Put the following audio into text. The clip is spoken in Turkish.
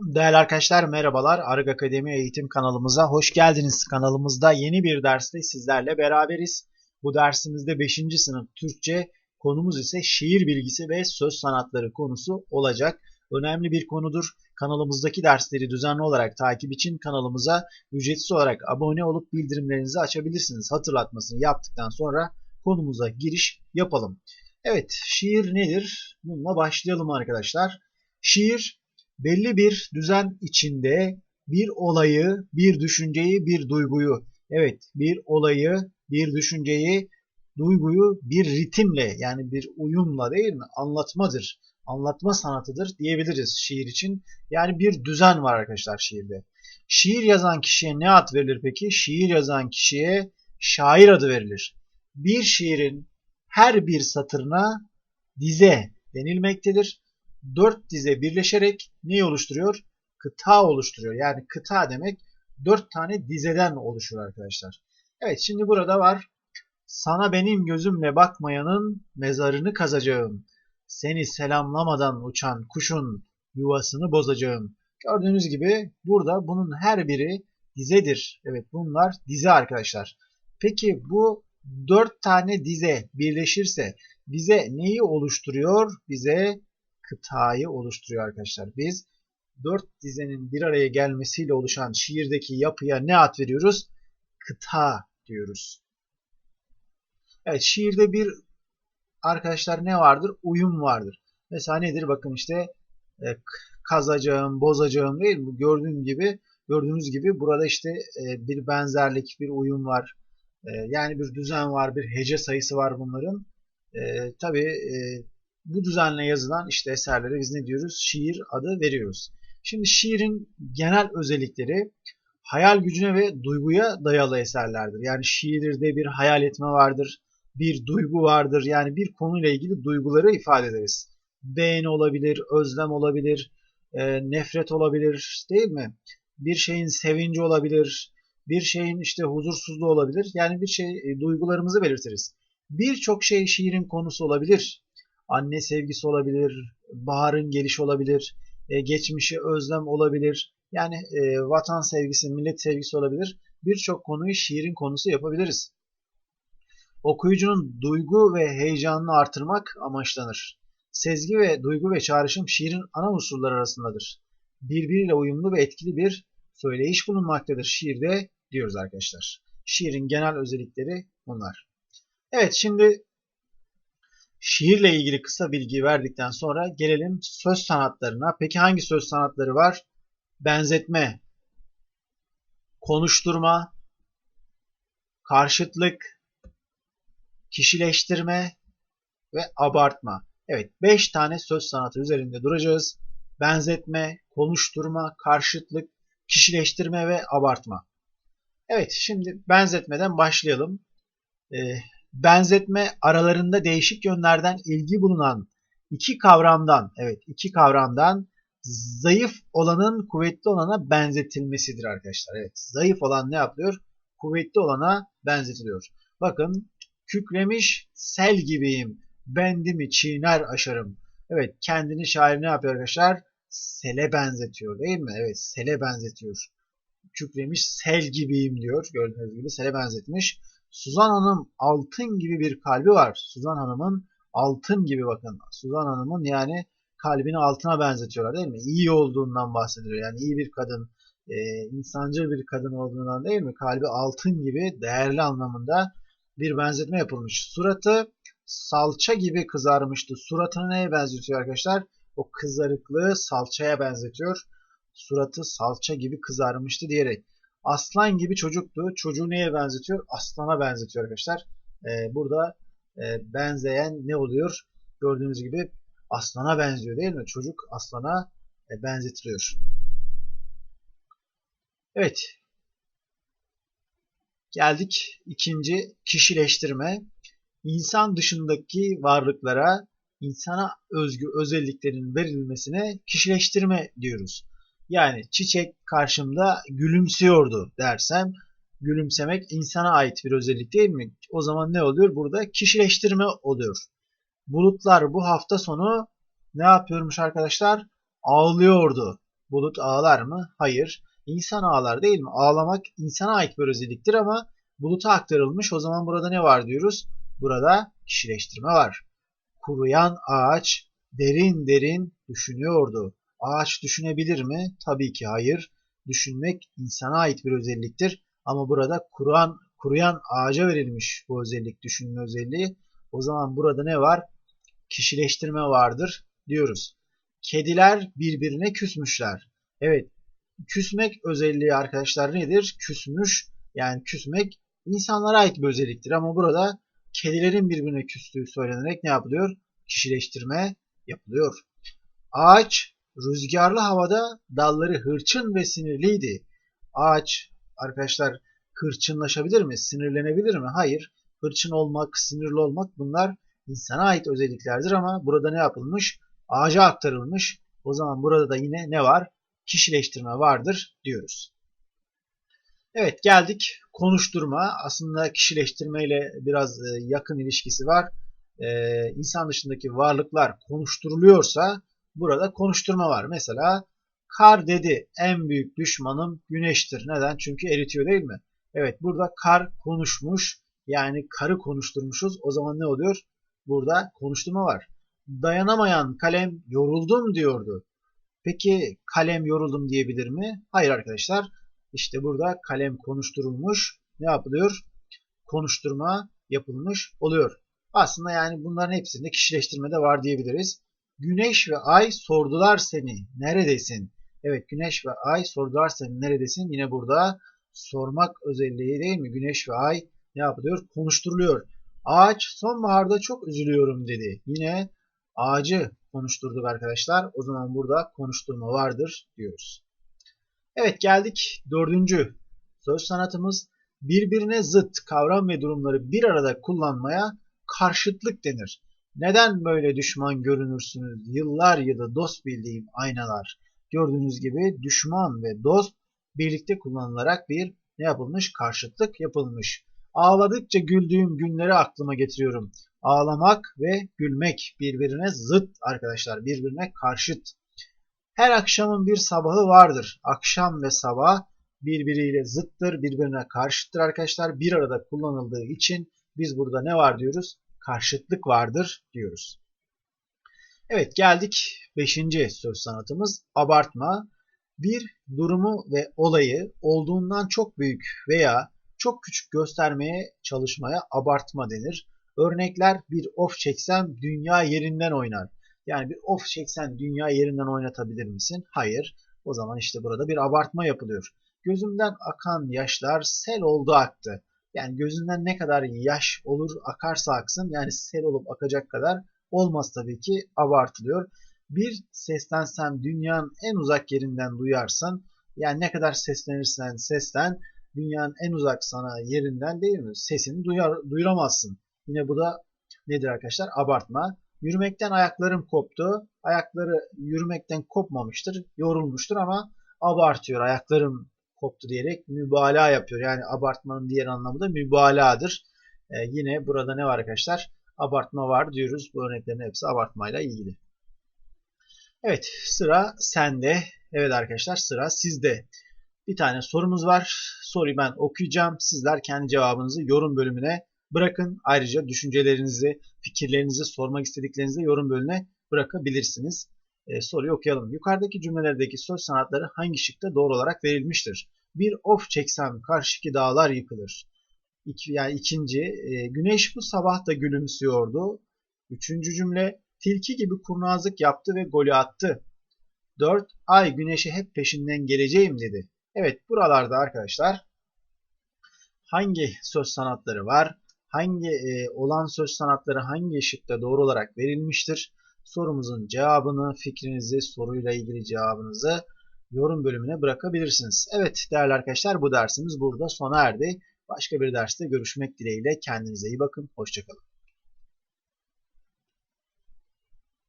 Değerli arkadaşlar merhabalar. Arık Akademi Eğitim kanalımıza hoş geldiniz. Kanalımızda yeni bir derste sizlerle beraberiz. Bu dersimizde 5. sınıf Türkçe konumuz ise şiir bilgisi ve söz sanatları konusu olacak. Önemli bir konudur. Kanalımızdaki dersleri düzenli olarak takip için kanalımıza ücretsiz olarak abone olup bildirimlerinizi açabilirsiniz. Hatırlatmasını yaptıktan sonra konumuza giriş yapalım. Evet, şiir nedir? Bununla başlayalım arkadaşlar. Şiir belli bir düzen içinde bir olayı, bir düşünceyi, bir duyguyu, evet bir olayı, bir düşünceyi, duyguyu bir ritimle yani bir uyumla değil mi anlatmadır. Anlatma sanatıdır diyebiliriz şiir için. Yani bir düzen var arkadaşlar şiirde. Şiir yazan kişiye ne ad verilir peki? Şiir yazan kişiye şair adı verilir. Bir şiirin her bir satırına dize denilmektedir dört dize birleşerek neyi oluşturuyor? Kıta oluşturuyor. Yani kıta demek dört tane dizeden oluşur arkadaşlar. Evet şimdi burada var. Sana benim gözümle bakmayanın mezarını kazacağım. Seni selamlamadan uçan kuşun yuvasını bozacağım. Gördüğünüz gibi burada bunun her biri dizedir. Evet bunlar dize arkadaşlar. Peki bu dört tane dize birleşirse bize neyi oluşturuyor? Bize kıtayı oluşturuyor arkadaşlar. Biz dört dizenin bir araya gelmesiyle oluşan şiirdeki yapıya ne ad veriyoruz? Kıta diyoruz. Evet şiirde bir arkadaşlar ne vardır? Uyum vardır. Mesela nedir? Bakın işte e, kazacağım, bozacağım değil mi? Gördüğün gibi gördüğünüz gibi burada işte e, bir benzerlik, bir uyum var. E, yani bir düzen var, bir hece sayısı var bunların. Tabii bu düzenle yazılan işte eserlere biz ne diyoruz? Şiir adı veriyoruz. Şimdi şiirin genel özellikleri hayal gücüne ve duyguya dayalı eserlerdir. Yani şiirde bir hayal etme vardır, bir duygu vardır. Yani bir konuyla ilgili duyguları ifade ederiz. Beğeni olabilir, özlem olabilir, e, nefret olabilir değil mi? Bir şeyin sevinci olabilir, bir şeyin işte huzursuzluğu olabilir. Yani bir şey e, duygularımızı belirtiriz. Birçok şey şiirin konusu olabilir anne sevgisi olabilir, baharın gelişi olabilir, e, geçmişi özlem olabilir. Yani e, vatan sevgisi, millet sevgisi olabilir. Birçok konuyu şiirin konusu yapabiliriz. Okuyucunun duygu ve heyecanını artırmak amaçlanır. Sezgi ve duygu ve çağrışım şiirin ana unsurları arasındadır. Birbiriyle uyumlu ve etkili bir söyleyiş bulunmaktadır şiirde diyoruz arkadaşlar. Şiirin genel özellikleri bunlar. Evet şimdi şiirle ilgili kısa bilgi verdikten sonra gelelim söz sanatlarına. Peki hangi söz sanatları var? Benzetme, konuşturma, karşıtlık, kişileştirme ve abartma. Evet 5 tane söz sanatı üzerinde duracağız. Benzetme, konuşturma, karşıtlık, kişileştirme ve abartma. Evet şimdi benzetmeden başlayalım. Ee, benzetme aralarında değişik yönlerden ilgi bulunan iki kavramdan, evet iki kavramdan zayıf olanın kuvvetli olana benzetilmesidir arkadaşlar. Evet, zayıf olan ne yapıyor? Kuvvetli olana benzetiliyor. Bakın, kükremiş sel gibiyim, bendimi çiğner aşarım. Evet, kendini şair ne yapıyor arkadaşlar? Sele benzetiyor değil mi? Evet, sele benzetiyor. Kükremiş sel gibiyim diyor. Gördüğünüz gibi sele benzetmiş. Suzan Hanım altın gibi bir kalbi var. Suzan Hanım'ın altın gibi bakın. Suzan Hanım'ın yani kalbini altına benzetiyorlar değil mi? İyi olduğundan bahsediyor. Yani iyi bir kadın, e, insancıl bir kadın olduğundan değil mi? Kalbi altın gibi değerli anlamında bir benzetme yapılmış. Suratı salça gibi kızarmıştı. Suratını neye benzetiyor arkadaşlar? O kızarıklığı salçaya benzetiyor. Suratı salça gibi kızarmıştı diyerek. Aslan gibi çocuktu. Çocuğu neye benzetiyor? Aslana benzetiyor arkadaşlar. Ee, burada e, benzeyen ne oluyor? Gördüğünüz gibi aslana benziyor değil mi? Çocuk aslana e, benzetiliyor. Evet. Geldik ikinci kişileştirme. İnsan dışındaki varlıklara insana özgü özelliklerin verilmesine kişileştirme diyoruz. Yani çiçek karşımda gülümsüyordu dersem gülümsemek insana ait bir özellik değil mi? O zaman ne oluyor? Burada kişileştirme oluyor. Bulutlar bu hafta sonu ne yapıyormuş arkadaşlar? Ağlıyordu. Bulut ağlar mı? Hayır. İnsan ağlar değil mi? Ağlamak insana ait bir özelliktir ama buluta aktarılmış. O zaman burada ne var diyoruz? Burada kişileştirme var. Kuruyan ağaç derin derin düşünüyordu. Ağaç düşünebilir mi? Tabii ki hayır. Düşünmek insana ait bir özelliktir. Ama burada kuruyan, kuruyan ağaca verilmiş bu özellik, düşünme özelliği. O zaman burada ne var? Kişileştirme vardır diyoruz. Kediler birbirine küsmüşler. Evet, küsmek özelliği arkadaşlar nedir? Küsmüş, yani küsmek insanlara ait bir özelliktir. Ama burada kedilerin birbirine küstüğü söylenerek ne yapılıyor? Kişileştirme yapılıyor. Ağaç rüzgarlı havada dalları hırçın ve sinirliydi. Ağaç arkadaşlar hırçınlaşabilir mi? Sinirlenebilir mi? Hayır. Hırçın olmak, sinirli olmak bunlar insana ait özelliklerdir ama burada ne yapılmış? Ağaca aktarılmış. O zaman burada da yine ne var? Kişileştirme vardır diyoruz. Evet geldik konuşturma. Aslında kişileştirme ile biraz e, yakın ilişkisi var. Ee, insan dışındaki varlıklar konuşturuluyorsa burada konuşturma var. Mesela kar dedi en büyük düşmanım güneştir. Neden? Çünkü eritiyor değil mi? Evet burada kar konuşmuş. Yani karı konuşturmuşuz. O zaman ne oluyor? Burada konuşturma var. Dayanamayan kalem yoruldum diyordu. Peki kalem yoruldum diyebilir mi? Hayır arkadaşlar. İşte burada kalem konuşturulmuş. Ne yapılıyor? Konuşturma yapılmış oluyor. Aslında yani bunların hepsinde kişileştirmede var diyebiliriz. Güneş ve ay sordular seni. Neredesin? Evet güneş ve ay sordular seni. Neredesin? Yine burada sormak özelliği değil mi? Güneş ve ay ne yapılıyor? Konuşturuluyor. Ağaç sonbaharda çok üzülüyorum dedi. Yine ağacı konuşturduk arkadaşlar. O zaman burada konuşturma vardır diyoruz. Evet geldik dördüncü söz sanatımız. Birbirine zıt kavram ve durumları bir arada kullanmaya karşıtlık denir. Neden böyle düşman görünürsünüz? Yıllar yılı dost bildiğim aynalar. Gördüğünüz gibi düşman ve dost birlikte kullanılarak bir ne yapılmış? Karşıtlık yapılmış. Ağladıkça güldüğüm günleri aklıma getiriyorum. Ağlamak ve gülmek birbirine zıt arkadaşlar. Birbirine karşıt. Her akşamın bir sabahı vardır. Akşam ve sabah birbiriyle zıttır, birbirine karşıttır arkadaşlar. Bir arada kullanıldığı için biz burada ne var diyoruz? Karşıtlık vardır diyoruz. Evet geldik 5. söz sanatımız abartma. Bir durumu ve olayı olduğundan çok büyük veya çok küçük göstermeye çalışmaya abartma denir. Örnekler bir of çeksem dünya yerinden oynar. Yani bir of çeksen dünya yerinden oynatabilir misin? Hayır. O zaman işte burada bir abartma yapılıyor. Gözümden akan yaşlar sel oldu aktı. Yani gözünden ne kadar yaş olur akarsa aksın yani sel olup akacak kadar olmaz tabii ki abartılıyor. Bir seslensem dünyanın en uzak yerinden duyarsın. Yani ne kadar seslenirsen seslen dünyanın en uzak sana yerinden değil mi? Sesini duyar, duyuramazsın. Yine bu da nedir arkadaşlar? Abartma. Yürümekten ayaklarım koptu. Ayakları yürümekten kopmamıştır. Yorulmuştur ama abartıyor. Ayaklarım koptu diyerek mübalağa yapıyor. Yani abartmanın diğer anlamı da mübalağadır. Ee, yine burada ne var arkadaşlar? Abartma var diyoruz. Bu örneklerin hepsi abartmayla ilgili. Evet sıra sende. Evet arkadaşlar sıra sizde. Bir tane sorumuz var. Soruyu ben okuyacağım. Sizler kendi cevabınızı yorum bölümüne bırakın. Ayrıca düşüncelerinizi, fikirlerinizi, sormak istediklerinizi yorum bölümüne bırakabilirsiniz. E, soruyu okuyalım. Yukarıdaki cümlelerdeki söz sanatları hangi şıkta doğru olarak verilmiştir? Bir of çeksem karşıki dağlar yıkılır. İki, yani ikinci, e, güneş bu sabah da gülümsüyordu. Üçüncü cümle, tilki gibi kurnazlık yaptı ve golü attı. Dört, ay güneşe hep peşinden geleceğim dedi. Evet buralarda arkadaşlar hangi söz sanatları var? Hangi e, olan söz sanatları hangi şıkta doğru olarak verilmiştir? Sorumuzun cevabını, fikrinizi, soruyla ilgili cevabınızı yorum bölümüne bırakabilirsiniz. Evet değerli arkadaşlar bu dersimiz burada sona erdi. Başka bir derste görüşmek dileğiyle kendinize iyi bakın. Hoşçakalın.